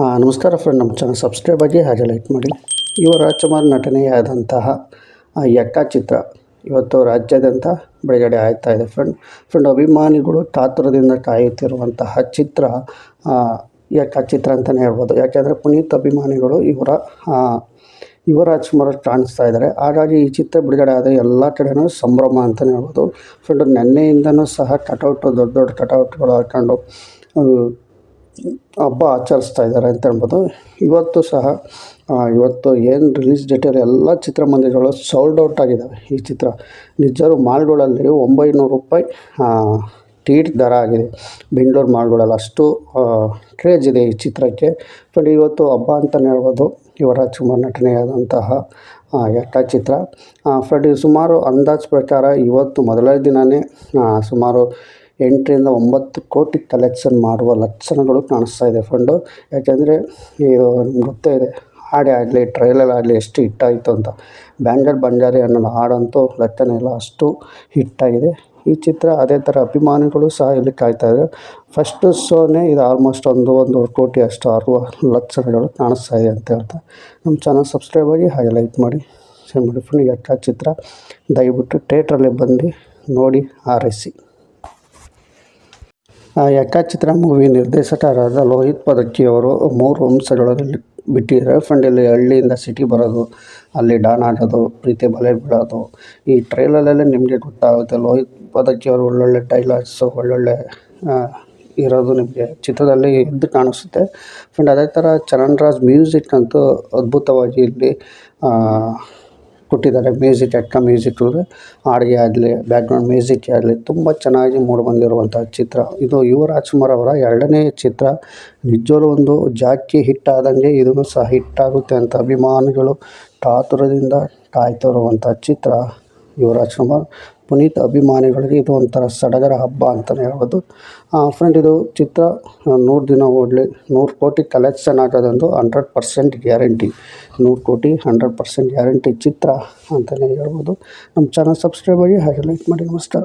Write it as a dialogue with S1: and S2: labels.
S1: ನಮಸ್ಕಾರ ಫ್ರೆಂಡ್ ನಮ್ಮ channel subscribe ಆಗಿ ಹಾಗೆ ಲೈಕ್ ಮಾಡಿ. ಇವ ರಾಜ್ಕುಮಾರ್ ನಟನೆಯಾದಂತಹ ಯಕ್ಕ ಚಿತ್ರ ಇವತ್ತು ರಾಜ್ಯಾದ್ಯಂತ ಬಿಡುಗಡೆ ಆಗ್ತಾ ಇದೆ ಫ್ರೆಂಡ್ ಫ್ರೆಂಡ್ ಅಭಿಮಾನಿಗಳು ಕಾತುರದಿಂದ ಕಾಯುತ್ತಿರುವಂತಹ ಚಿತ್ರ ಯಕ್ಕ ಚಿತ್ರ ಅಂತಲೇ ಹೇಳ್ಬೋದು. ಯಾಕೆಂದರೆ ಪುನೀತ್ ಅಭಿಮಾನಿಗಳು ಇವರ ಯುವ ರಾಜ್ಕುಮಾರ್ ಕಾಣಿಸ್ತಾ ಇದ್ದಾರೆ. ಹಾಗಾಗಿ ಈ ಚಿತ್ರ ಬಿಡುಗಡೆ ಆದರೆ ಎಲ್ಲ ಕಡೆಯೂ ಸಂಭ್ರಮ ಅಂತಲೇ ಹೇಳ್ಬೋದು. ಫ್ರೆಂಡ್ ನೆನ್ನೆಯಿಂದನೂ ಸಹ ಕಟೌಟು ದೊಡ್ಡ ದೊಡ್ಡ ಕಟೌಟ್ಗಳು ಹಾಕೊಂಡು ಹಬ್ಬ ಆಚರಿಸ್ತಾ ಇದ್ದಾರೆ ಅಂತ ಹೇಳ್ಬೋದು. ಇವತ್ತು ಸಹ ಇವತ್ತು ಏನು ರಿಲೀಸ್ ಡೇಟಲ್ಲಿ ಎಲ್ಲ ಚಿತ್ರಮಂದಿರಗಳು ಸೌಲ್ಡ್ ಔಟ್ ಆಗಿದ್ದಾವೆ ಈ ಚಿತ್ರ ನಿಜರು ಮಾಲ್ಗಳಲ್ಲಿ ಒಂಬೈನೂರು ರೂಪಾಯಿ ಟೀಟ್ ದರ ಆಗಿದೆ. ಬೆಂಗಳೂರು ಮಾಲ್ಗಳಲ್ಲಿ ಅಷ್ಟು ಕ್ರೇಜ್ ಇದೆ ಈ ಚಿತ್ರಕ್ಕೆ. ಬಟ್ ಇವತ್ತು ಹಬ್ಬ ಅಂತಲೇ ಹೇಳ್ಬೋದು. ಯುವರಾಜ್ ಕುಮಾರ್ ನಟನೆಯಾದಂತಹ ಎಟ್ಟ ಚಿತ್ರ ಫ್ರೆಂಡ್ ಸುಮಾರು ಅಂದಾಜು ಪ್ರಕಾರ ಇವತ್ತು ಮೊದಲನೇ ದಿನವೇ ಸುಮಾರು ಎಂಟರಿಂದ ಒಂಬತ್ತು ಕೋಟಿ ಕಲೆಕ್ಷನ್ ಮಾಡುವ ಲಕ್ಷಣಗಳು ಕಾಣಿಸ್ತಾ ಇದೆ ಫಂಡು ಯಾಕೆಂದರೆ ಇದು ಗೊತ್ತೇ ಇದೆ, ಹಾಡೇ ಆಗಲಿ ಟ್ರೈಲರ್ ಆಗಲಿ ಎಷ್ಟು ಹಿಟ್ಟಾಯಿತು ಅಂತ. ಬ್ಯಾಂಗಲ್ ಬಂಜಾರಿ ಅನ್ನೋ ಹಾಡಂತೂ ಲೆಕ್ಕನೇ ಇಲ್ಲ ಅಷ್ಟು ಹಿಟ್ಟಾಗಿದೆ ಈ ಚಿತ್ರ ಅದೇ ಥರ ಅಭಿಮಾನಿಗಳು ಸಹ ಇಲ್ಲಿ ಕಾಯ್ತಾ ಇದ್ದಾರೆ. ಫಸ್ಟ್ ಶೋನೇ ಇದು ಆಲ್ಮೋಸ್ಟ್ ಒಂದು, ಒಂದೂವರೆ ಕೋಟಿ ಅಷ್ಟು ಆರುವ ಲಕ್ಷಣಗಳು ಕಾಣಿಸ್ತಾ ಇದೆ ಅಂತ ಹೇಳ್ತಾ. ನಮ್ಮ ಚಾನಲ್ ಸಬ್ಸ್ಕ್ರೈಬ್ ಆಗಿ ಹಾಗೆ ಲೈಕ್ ಮಾಡಿ ಶೇರ್ ಮಾಡಿ. ಫ್ರೆಂಡ್ ಯಕ್ಕ ಚಿತ್ರ? ದಯವಿಟ್ಟು ಥಿಯೇಟ್ರಲ್ಲಿ ಬಂದು ನೋಡಿ ಆರೈಸಿ ಚಿತ್ರ ಮೂವಿ ನಿರ್ದೇಶಕರಾದ ಲೋಹಿತ್ ಪದಕ್ಕಿ ಅವರು ಮೂರು ಅಂಶಗಳಲ್ಲಿ ಬಿಟ್ಟಿದ್ದಾರೆ. ಫ್ರೆಂಡ್ ಇಲ್ಲಿ ಹಳ್ಳಿಯಿಂದ ಸಿಟಿ ಬರೋದು, ಅಲ್ಲಿ ಡಾನ್ ಆಗೋದು, ಪ್ರೀತಿ ಬಲೆ ಬಿಡೋದು ಈ ಟ್ರೈಲರಲ್ಲೇ ನಿಮಗೆ ಗೊತ್ತಾಗುತ್ತೆ, ಲೋಹಿತ್ ಪದಕ್ಕಿ ಅವರು ಒಳ್ಳೊಳ್ಳೆ ಡೈಲಾಗ್ಸು ಒಳ್ಳೊಳ್ಳೆ ಇರೋದು ನಿಮಗೆ ಚಿತ್ರದಲ್ಲಿ ಎದ್ದು ಕಾಣಿಸುತ್ತೆ. ಫ್ರೆಂಡ್, ಅದೇ ಥರ ಚರಣ್ ರಾಜ್ ಮ್ಯೂಸಿಕ್ ಅಂತೂ ಅದ್ಭುತವಾಗಿ ಇಲ್ಲಿ ಕೊಟ್ಟಿದ್ದಾರೆ. ಮ್ಯೂಸಿಕ್ ಅಕ್ಕ ಮ್ಯೂಸಿಕ್ ಹಾಡಿಗೆ ಆಗಲಿ ಬ್ಯಾಕ್ಗ್ರೌಂಡ್ ಮ್ಯೂಸಿಕ್ ಆಗಲಿ ತುಂಬ ಚೆನ್ನಾಗಿ ಮೂಡಿಬಂದಿರುವಂಥ ಚಿತ್ರ. ಇದು ಯುವರಾಜ್ ಕುಮಾರ್ ಅವರ ಎರಡನೇ ಚಿತ್ರ. ನಿಜವಾಗ್ಲೂ ಒಂದು ಜಾಕಿ ಹಿಟ್ ಆದಂಗೆ ಇದೂ ಸಹ ಹಿಟ್ ಆಗುತ್ತೆ ಅಂತ ಅಭಿಮಾನಿಗಳು ಕಾತುರದಿಂದ ಕಾಯ್ತಾ ಇರುವಂಥ ಚಿತ್ರ ಯುವರಾಜ್ ರಾಜ್ಕುಮಾರ್ ಪುನೀತ್ ಅಭಿಮಾನಿಗಳಿಗೆ ಇದು ಒಂಥರ ಸಡಗರ ಹಬ್ಬ ಅಂತಲೇ ಹೇಳ್ಬೋದು. ಫ್ರೆಂಡ್ ಇದು ಚಿತ್ರ ನೂರು ದಿನ ಓಡಲಿ, ನೂರು ಕೋಟಿ ಕಲೆಕ್ಷನ್ ಆಗೋದೊಂದು ಹಂಡ್ರೆಡ್ ಪರ್ಸೆಂಟ್ ಗ್ಯಾರಂಟಿ ನೂರು ಕೋಟಿ ಹಂಡ್ರೆಡ್ ಪರ್ಸೆಂಟ್ ಗ್ಯಾರಂಟಿ ಚಿತ್ರ ಅಂತಲೇ ಹೇಳ್ಬೋದು. ನಮ್ಮ ಚಾನಲ್ ಸಬ್ಸ್ಕ್ರೈಬ್ ಆಗಿ ಹಾಗೆ ಲೈಕ್ ಮಾಡಿ, ನಮಸ್ಕಾರ.